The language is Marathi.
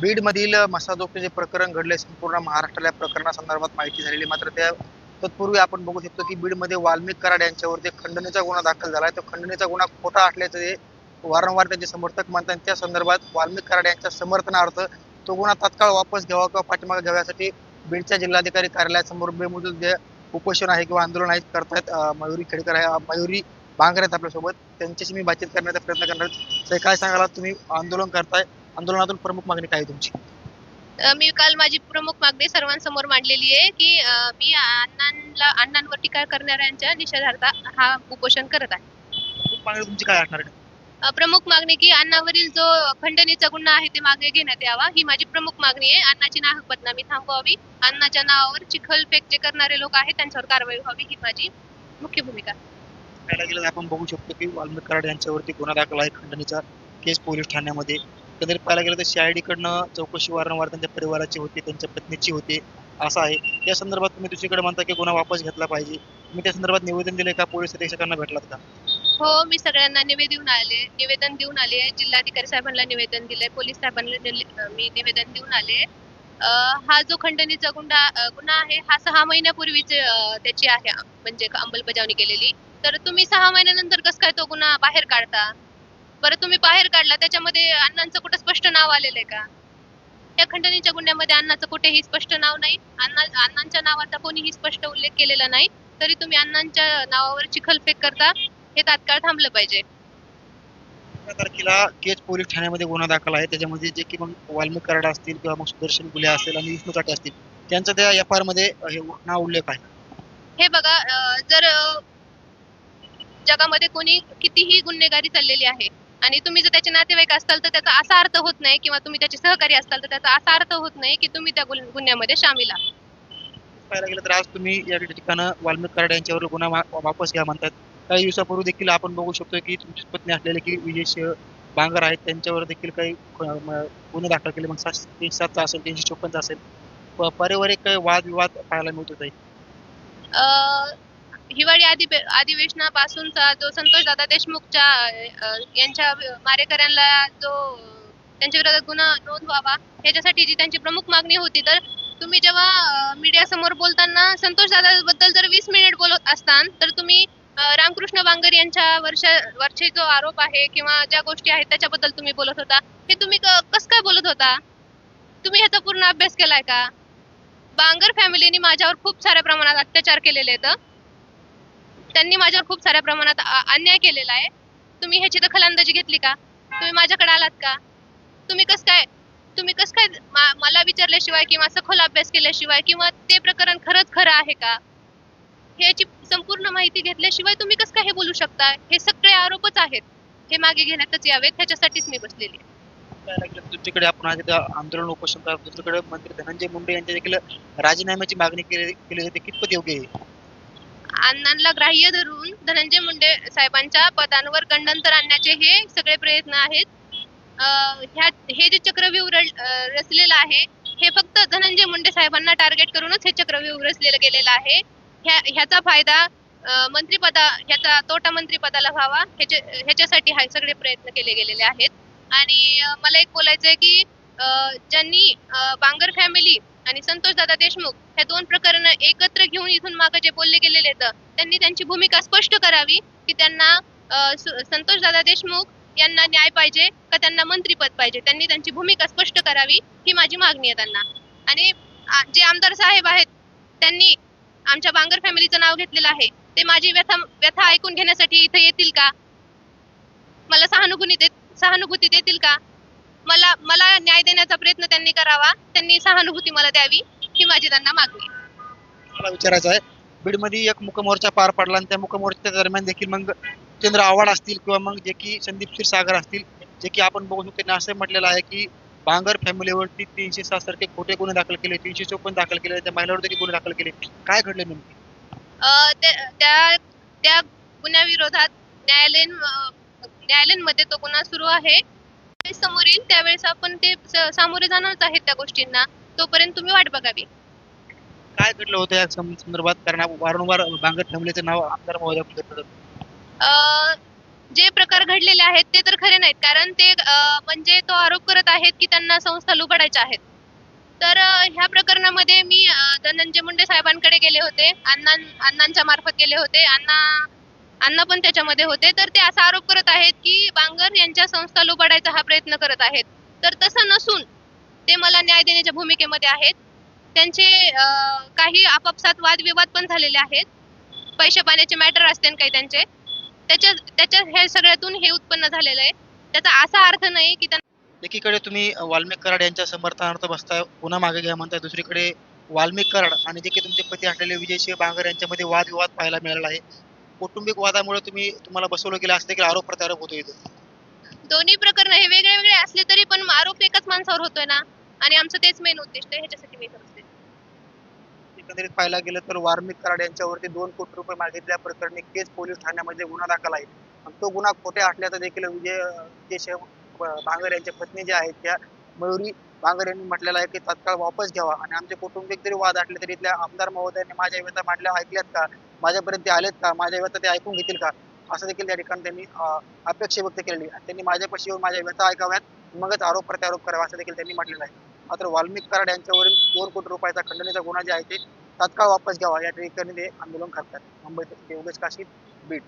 बीडमधील मसाजोगचे जे प्रकरण घडले संपूर्ण महाराष्ट्राला या प्रकरणासंदर्भात माहिती झालेली मात्र त्या तत्पूर्वी आपण बघू शकतो की बीडमध्ये वाल्मिक कराड यांच्यावरती खंडणीचा गुन्हा दाखल झाला आहे. तो खंडणीचा गुन्हा खोटा असल्याचं हे वारंवार त्यांचे समर्थक मानतात त्या संदर्भात वाल्मिक कराड यांच्या समर्थनार्थ तो गुन्हा तात्काळ वापस घ्यावा किंवा पाठीमागे घ्यावयासाठी बीडच्या जिल्हाधिकारी कार्यालयासमोर बेमुदत जे उपोषण आहे किंवा आंदोलन आहे करतायत मयुरी खेडकर आहे. मयुरी भांगर आहेत आपल्यासोबत. त्यांच्याशी मी बातचीत करण्याचा प्रयत्न करणार ते काय सांगायला तुम्ही आंदोलन करताय. आंदोलनातून प्रमुख मागणी काय आहे तुमची? मी काल माझी प्रमुख मागणी सर्वांसमोर मांडलेली आहे की अ, मी अण्णांना अण्णांवर टीका करणाऱ्यांच्या निषेधार्थ हा उपोषण करत आहे. प्रमुख मागणी तुमची काय असणार आहे? अ, प्रमुख मागणी की अण्णावरील जो खंडणीचा गुन्हा आहे ते मागे घेण्यात यावा ही माझी प्रमुख मागणी आहे. अण्णाची नाहक बदनामी थांबवावी अण्णाच्या नावावर चिखलफेक जे करणारे लोक आहेत त्यांच्यावर कारवाई व्हावी ही माझी मुख्य भूमिका. पाहायला गेलं तर आपण बघू शकतो की वाल्मिक कराड यांच्यावरती गुन्हा दाखल आहे खंडणीचा केस पोलीस ठाण्यामध्ये. एकंदरीत पाहायला गेलं तर सीआयडीकडनं चौकशी वारंवार त्यांच्या परिवाराची होती त्यांच्या पत्नीची होती असं आहे. या संदर्भात तुम्ही दुसरीकडे म्हणता की गुन्हा वापस घेतला पाहिजे. तुम्ही त्या संदर्भात निवेदन दिले का? पोलीस अधीक्षकांना भेटलात का? हो मी सगळ्यांना निवेदन आले निवेदन देऊन आले. जिल्हाधिकारी साहेबांना निवेदन दिलंय पोलीस साहेबांना मी निवेदन देऊन आले. हा जो खंडणीचा गुन्हा गुन्हा आहे हा सहा महिन्यापूर्वीच त्याची आहे म्हणजे अंमलबजावणी केलेली. तर तुम्ही सहा महिन्यानंतर कसं काय तो गुन्हा बाहेर काढता? बरं तुम्ही बाहेर काढला त्याच्यामध्ये अण्णांचं कुठं स्पष्ट नाव आलेलं आहे का? या खंडणीच्या गुन्ह्यामध्ये अण्णाचं कुठेही स्पष्ट नाव नाही. अण्णा अण्णांच्या नावाचा कोणीही स्पष्ट उल्लेख केलेला नाही. तरी तुम्ही अण्णांच्या नावावर चिखलफेक करता हे तात्काळ थांबलं पाहिजे. तारखेला केज पोलीस ठाण्यामध्ये गुन्हा दाखल आहे. त्याच्यामध्ये जे की मग वाल्मिक कराड असतील किंवा मग सुदर्शन गुले असतील आणि विष्णू चाटे असतील त्यांचं त्या एफ आरमध्ये हे नाव उल्लेख आहे. हे बघा जर जगामध्ये कोणी कितीही गुन्हेगारी चाललेली आहे आणि तुम्ही जर त्याचे नातेवाईक असाल तर त्याचा असा अर्थ होत नाही किंवा तुम्ही त्याचे सहकारी असाल तर त्याचा असा अर्थ होत नाही की तुम्ही त्या गुन्ह- गुन्ह्यामध्ये सामील आहात. पाहायला गेलं तर आज तुम्ही या ठिकाणं वाल्मिक कराड यांच्यावर गुन्हा वा- वापस घ्या म्हणतात. काही दिवसापूर्वी देखील आपण बघू शकतो की तुमची पत्नी असलेले की विजय सिंह बांगर आहेत त्यांच्यावर देखील काही म- गुन्हे दाखल केले. मग सात तीनशे सातचा असेल तीनशे चोपन्नचा असेल. प- पारिवारिक काही वादविवाद पाहायला मिळत होते अं, अधिवे अधिवेशनापासूनचा जो संतोष दादा देशमुखच्या यांच्या मारेकऱ्यांना जो त्यांच्या विरोधात गुन्हा नोंद व्हावा ह्याच्यासाठी जी त्यांची प्रमुख मागणी होती तर तुम्ही जेव्हा मीडिया समोर बोलताना संतोष दादा बद्दल जर वीस मिनिट बोलत असतान तर तुम्ही रामकृष्ण बांगर यांच्या वर्षा वरचे जो आरोप आहे किंवा ज्या गोष्टी आहेत त्याच्याबद्दल तुम्ही बोलत होता हे तुम्ही कसं काय बोलत होता? तुम्ही ह्याचा पूर्ण अभ्यास केलाय का? बांगर फॅमिलीने माझ्यावर खूप साऱ्या प्रमाणात अत्याचार केलेले आहेत त्यांनी माझ्यावर खूप साऱ्या प्रमाणात अन्याय केलेला आहे. तुम्ही ह्याची दखल अंदाजी घेतली का? तुम्ही माझ्याकडे आलात का? तुम्ही कस काय तुम्ही कस काय मला विचारल्याशिवाय किंवा सखोल अभ्यास केल्याशिवाय किंवा ते प्रकरण खरंच खरं आहे का? ह्याची संपूर्ण माहिती घेतल्याशिवाय तुम्ही कसं काय हे बोलू शकता हे सगळे आरोपच आहेत. हे मागे घेण्यातच यावेत. ह्याच्यासाठीच मी बसलेली आहे. दुसरीकडे आपण आज आंदोलन उपोषण दुसरीकडे मंत्री धनंजय मुंडे यांच्या देखील राजीनाम्याची मागणी केली केली कितपत योग्य आहे? अण्णांना ग्राह्य धरून धनंजय मुंडे साहेबांच्या पदांवर गंडांतर आणण्याचे हे सगळे प्रयत्न आहेत. ह्या हे जे चक्रव्यूह रचलेलं आहे हे फक्त धनंजय मुंडे साहेबांना टार्गेट करूनच हे चक्रव्यूह रचलेलं गेलेलं आहे. ह्या ह्याचा फायदा मंत्रीपदा मंत्रिपदा ह्याचा तोटा मंत्रिपदाला व्हावा ह्याचे ह्याच्यासाठी हा सगळे प्रयत्न केले गेलेले आहेत. आणि मला एक बोलायचं आहे की ज्यांनी बांगर फॅमिली आणि संतोष दादा देशमुख ह्या दोन प्रकरण एकत्र घेऊन इथून मागे जे बोलले गेलेले आहेत त्यांनी त्यांची भूमिका स्पष्ट करावी की त्यांना संतोष दादा देशमुख यांना न्याय पाहिजे का त्यांना मंत्रीपद पाहिजे? त्यांनी त्यांची भूमिका स्पष्ट करावी ही माझी मागणी आहे त्यांना. आणि जे आमदार साहेब आहेत त्यांनी आमच्या बांगर फॅमिलीचं नाव घेतलेलं आहे ते माझी व्यथा व्यथा ऐकून घेण्यासाठी इथे येतील का? मला सहानुभूती देत सहानुभूती देतील का? मला मला न्याय देण्याचा प्रयत्न त्यांनी करावा. त्यांनी सहानुभूती मला द्यावी ही माझी त्यांना मागणी आहे. मला विचारायचं आहे बीडमध्ये एक मुकमोर्चा पार पडला आणि त्या मुकमोर्चाच्या दरम्यान देखील मग चंद्र आव्हाड असतील किंवा मग जे की संदीप क्षीरसागर असतील जे की आपण बघू शकतो त्यांनी असं म्हटलेलं आहे की बांगर फॅमिलीवरती तीनशे सात सारखे खोटे गुन्हे दाखल केले तीनशे चोपन्न दाखल केले त्या महिलावर देखील गुन्हे दाखल केले. काय घडले नेमके? अ, त्या त्या त्या गुन्ह्याविरोधात न्यायालयीन अ, न्यायालयीनमध्ये तो गुन्हा सुरू आहे. त्यावेळेस समोर येईल त्यावेळेस आपण ते स- सामोरे जाणारच आहेत त्या गोष्टींना. तोपर्यंत तुम्ही वाट बघावी. काय घडलं होतं या सं- संदर्भात? कारण वारंवार बांगर फॅमिलीचं नाव आमदार महोदय घेतलं जातं. अ, जे प्रकार घडलेले आहेत ते तर खरे नाहीत. कारण ते अं, म्हणजे तो आरोप करत आहेत की त्यांना संस्था लुबाडायच्या आहेत. तर अं, ह्या प्रकरणामध्ये मी अं, धनंजय मुंडे साहेबांकडे गेले होते. अण्णां अण्णांच्या मार्फत गेले होते. अण्णा अण्णा पण त्याच्यामध्ये होते. तर ते असा आरोप करत आहेत की बांगर यांच्या संस्था लुबाडायचा हा प्रयत्न करत आहेत. तर तसं नसून ते मला न्याय देण्याच्या भूमिकेमध्ये आहेत. त्यांचे काही आपापसात वादविवाद पण झालेले आहेत. पैसे पाण्याचे मॅटर असते काही त्यांचे. त्याच्या त्याच्या हे सगळ्यातून हे उत्पन्न झालेलं आहे. त्याचा असा अर्थ नाही की त्यांना एकीकडे तुम्ही वाल्मिक कराड यांच्या समर्थनार्थ बसताय पुन्हा मागे घ्या म्हणताय. दुसरीकडे वाल्मिक कराड आणि जे काही तुमचे पती असलेले विजयसिंह बांगर यांच्यामध्ये वादविवाद पाहायला मिळाला आहे. कौटुंबिक वादामुळे तुम्ही तुम्हाला बसवलं गेलं असं देखील आरोप प्रत्यारोप होतो इथं? दोन्ही प्रकरण हे वेगळे वेगळे असले तरी पण आरोप एकाच माणसावर होतोय ना? आणि आमचं तेच मेन उद्दिष्ट आहे ह्याच्यासाठी मी करते एकंदरीत पाहायला गेलं तर वाल्मिक कराड यांच्यावरती दोन कोटी रुपये मागितल्या प्रकरणी केज पोलीस ठाण्यामध्ये गुन्हा दाखल आहे. आणि तो गुन्हा खोटे असल्याचं देखील विजय विजय बांगर यांच्या पत्नी ज्या आहेत त्या मयुरी बांगर यांनी म्हटलेलं आहे की तात्काळ वापस घ्यावा. आणि आमचे कौटुंबिक जरी वाद असले तरी इथल्या आमदार महोदयांनी माझ्या व्यथा मांडल्या ऐकल्यात का? माझ्यापर्यंत ते आलेत का? माझ्या व्यथा ते ऐकून घेतील का? असं देखील त्या ठिकाणी त्यांनी अपेक्षा व्यक्त केलेली आणि त्यांनी माझ्यापाशी येऊन माझ्या व्यथा ऐकाव्यात. मगच आरोप प्रत्यारोप करावा असं देखील त्यांनी म्हटलेलं आहे. मात्र वाल्मिक कराड यांच्यावरील दोन कोटी रुपयाचा खंडणीचा गुन्हा जे आहे ते तात्काळ वापस घ्यावा या ठिकाणी ते आंदोलन करतात. मुंबईत योगेश काशी बीड.